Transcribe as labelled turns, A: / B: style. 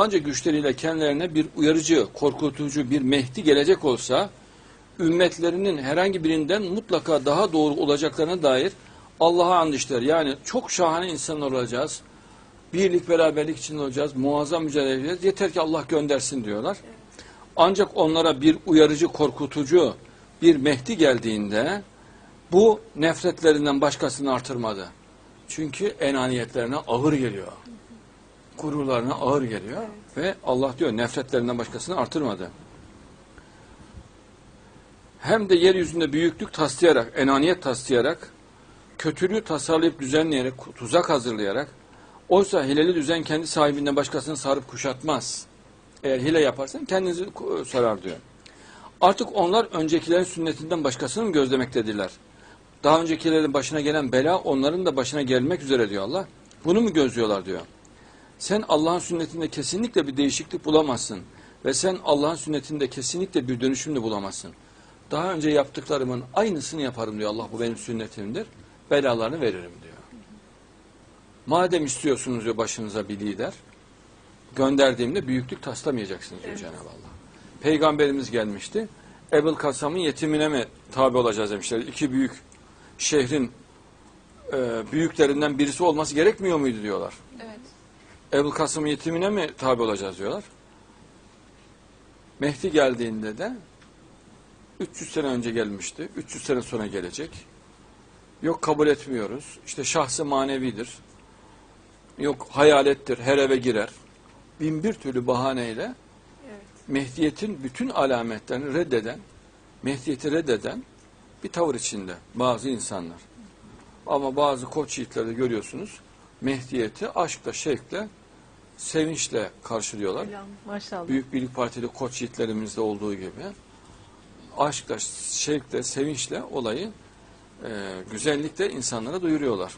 A: Ancak güçleriyle kendilerine bir uyarıcı, korkutucu bir Mehdi gelecek olsa ümmetlerinin herhangi birinden mutlaka daha doğru olacaklarına dair Allah'a and içtiler. Yani çok şahane insanlar olacağız. Birlik beraberlik içinde olacağız. Muazzam mücadele edeceğiz. Yeter ki Allah göndersin diyorlar. Ancak onlara bir uyarıcı, korkutucu bir Mehdi geldiğinde bu nefretlerinden başkasını artırmadı. Çünkü enaniyetlerine ağır geliyor. Gururlarına ağır geliyor. Ve Allah diyor nefretlerinden başkasını artırmadı. Hem de yeryüzünde büyüklük taslayarak, enaniyet taslayarak, kötülüğü tasarlayıp düzenleyerek, tuzak hazırlayarak, oysa hileli düzen kendi sahibinden başkasını sarıp kuşatmaz. Eğer hile yaparsan kendinizi sarar diyor. Artık onlar öncekilerin sünnetinden başkasını mı gözlemektedirler? Daha öncekilerin başına gelen bela onların da başına gelmek üzere diyor Allah. Bunu mu gözlüyorlar diyor. Sen Allah'ın sünnetinde kesinlikle bir değişiklik bulamazsın. Ve sen Allah'ın sünnetinde kesinlikle bir dönüşüm de bulamazsın. Daha önce yaptıklarımın aynısını yaparım diyor Allah. Bu benim sünnetimdir. Belalarını veririm diyor. Madem istiyorsunuz diyor başınıza bir lider, gönderdiğimde büyüklük taslamayacaksınız diyor Cenab-ı Allah. Peygamberimiz gelmişti. Ebul Kasam'ın yetimine mi tabi olacağız demişler. İki büyük şehrin e, büyüklerinden birisi olması gerekmiyor muydu diyorlar.
B: Evet.
A: Ebul Kasım'ın yetimine mi tabi olacağız diyorlar. Mehdi geldiğinde de 300 sene önce gelmişti. 300 sene sonra gelecek. Yok kabul etmiyoruz. İşte şahsı manevidir. Yok hayalettir. Her eve girer. Bin bir türlü bahaneyle
B: Evet.
A: Mehdiyet'in bütün alametlerini reddeden, Mehdiyet'i reddeden bir tavır içinde bazı insanlar. Ama bazı koç yiğitleri görüyorsunuz. Mehdiyet'i aşkla, şevkle, sevinçle karşılıyorlar.
B: Maşallah.
A: Büyük Birlik Partili koç yiğitlerimizde olduğu gibi aşkla, şevkle, sevinçle olayı e, güzellikle insanlara duyuruyorlar.